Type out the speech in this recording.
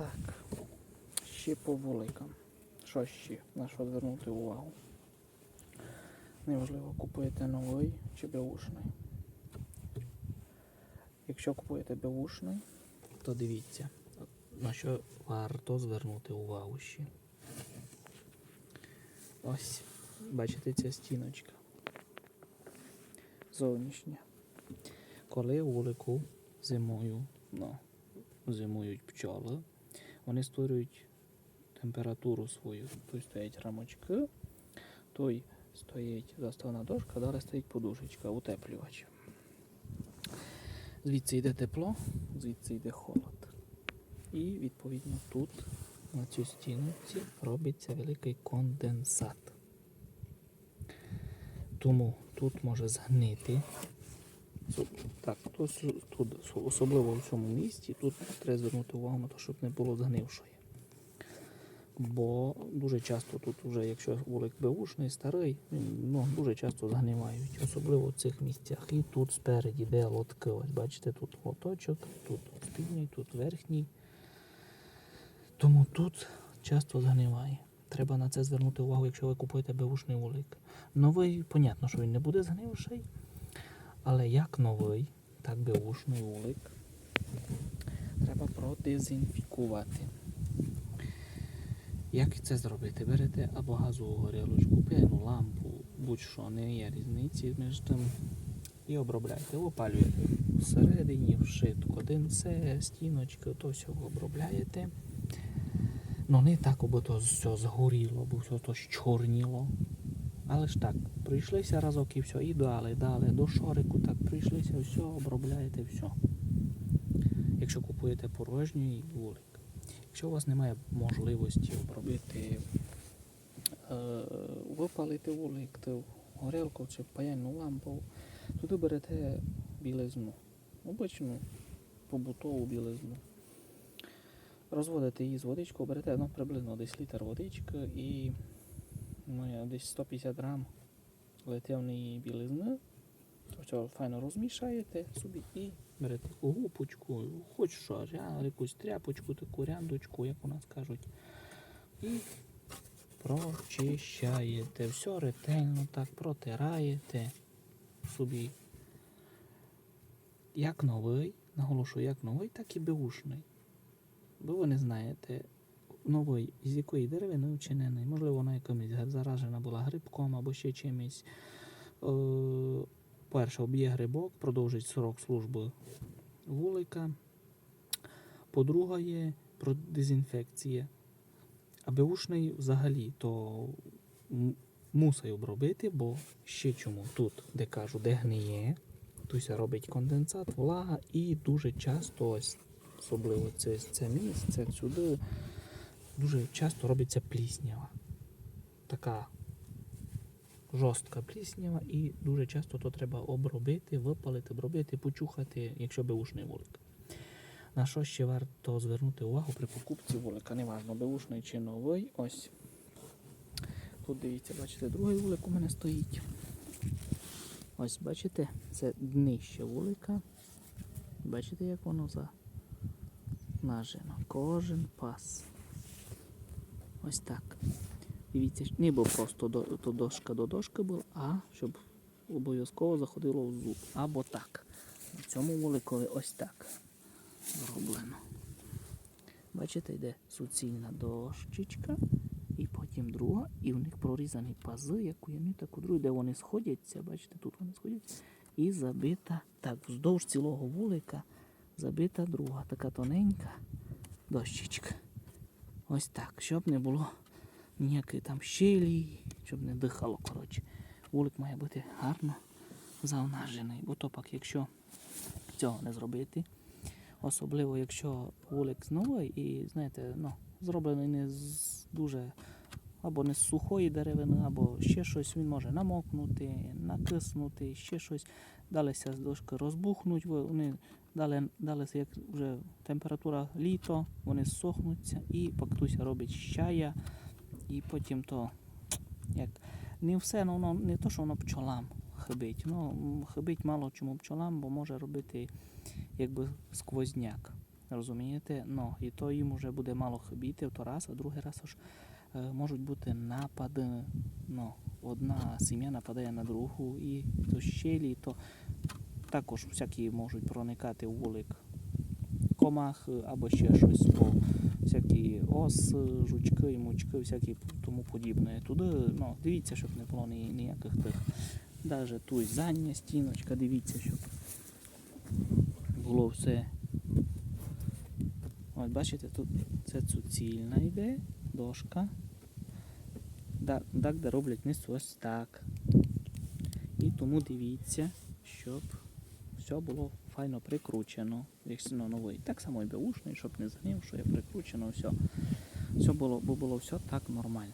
Так. Ще по вуликам. Що ще? На що звернути увагу? Неважливо, купуєте новий чи беушний. Якщо купуєте беушний, то дивіться, на що варто звернути увагу ще. Ось, бачите, ця стіночка. Зовнішня. Коли у вулику зимою, ну, зимують пчоли, вони створюють температуру свою. Тут стоять рамочки, той стоїть заставна дошка, далі стоїть подушечка, утеплювач. Звідси йде тепло, звідси йде холод. І відповідно тут, на цій стінці, робиться великий конденсат. Тому тут може згнити. Так, тут, тут особливо в цьому місці, тут треба звернути увагу на те, щоб не було згнившої. Бо дуже часто тут, вже, якщо вулик беушний, старий, ну, дуже часто згнивають, особливо в цих місцях. І тут спереді, де лотки, ось бачите, тут лоточок, тут спідній, тут верхній. Тому тут часто згниває. Треба на це звернути увагу, якщо ви купуєте беушний вулик. Новий, понятно, що він не буде згнивший, але як новий, так беушний вулик треба продезінфікувати. Як це зробити? Берете або газову горілочку, п'яну лампу, будь-що, не є різниці між тим. І обробляєте. Опалюєте всередині, вшитко, динце, стіночки, то все обробляєте. Ну не так, аби то все згоріло, бо все то щорніло. Але ж так, прийшлися разок і все, і далі, далі, до шорику так прийшлися, все, обробляєте, все. Якщо купуєте порожній вулик. Якщо у вас немає можливості обробити, е, випалити вулик, то горілку чи паяльну лампу, туди берете білизну, обичну побутову білизну. Розводите її з водичкою, берете ну, приблизно десь літр водички і ну, десь 150 грам летівної білизни. То файно розмішаєте собі і берете таку гупочку, хоч що, якусь тряпочку, таку ряндочку, як у нас кажуть. І прочищаєте. Все ретельно так протираєте собі. Як новий, наголошую, як новий, так і беушний. Бо ви не знаєте, новий з якої деревини вчинений. Можливо, вона якимось заражена була грибком або ще чимось. Е, Перше, об'є грибок, продовжить срок служби вулика. По-друге, про дезінфекція. А беушний взагалі то м- мусить обробити, бо ще чому тут, де кажу, де гниє, тут робить конденсат, влага і дуже часто, ось, особливо це, це місце, сюди, дуже часто робиться пліснява. Така жорстка пліснява і дуже часто то треба обробити, випалити, обробити, почухати, якщо беушний вулик. На що ще варто звернути увагу при покупці вулика? Неважно, беушний чи новий. Ось. Тут дивіться, бачите, другий вулик у мене стоїть. Ось, бачите, це днище вулика. Бачите, як воно занажено. Кожен пас. Ось так. Дивіться, було просто до, то дошка до дошки була, а щоб обов'язково заходило в зуб. Або так. На цьому вуликові ось так зроблено. Бачите, йде суцільна дощечка, і потім друга, і в них прорізані пази, як у ямі, так у другій, де вони сходяться, бачите, тут вони сходяться, і забита, так, вздовж цілого вулика забита друга, така тоненька дощечка. Ось так, щоб не було ніякої там щелі, щоб не дихало, коротше. Вулик має бути гарно завнажений, бо то пак, якщо цього не зробити, особливо якщо вулик новий і, знаєте, ну, зроблений не з дуже або не з сухої деревини, або ще щось, він може намокнути, накиснути, ще щось. Далися з дошки розбухнуть, вони далі, далі як вже температура літо, вони сохнуться і пактуся робить щая, і потім то як не все, ну, воно не то, що воно пчолам хибить. Ну, хибить мало чому пчолам, бо може робити якби сквозняк. Розумієте? Ну, і то їм вже буде мало хибіти, то раз, а другий раз аж е, можуть бути напади. Ну, одна сім'я нападає на другу, і то щелі, то також всякі можуть проникати у вулик комах або ще щось, бо всякі ос, жучки, мучки, всякі тому подібне. Туди, ну, дивіться, щоб не було ніяких тих. Даже тут задня стіночка, дивіться, щоб було все. Ось бачите, тут це суцільна йде, дошка. Так, де роблять низ ось так. І тому дивіться, щоб все було файно прикручено. Як сильно новий. Так само і беушний, щоб не загнив, що я прикручено, все. Все було, було все так нормально.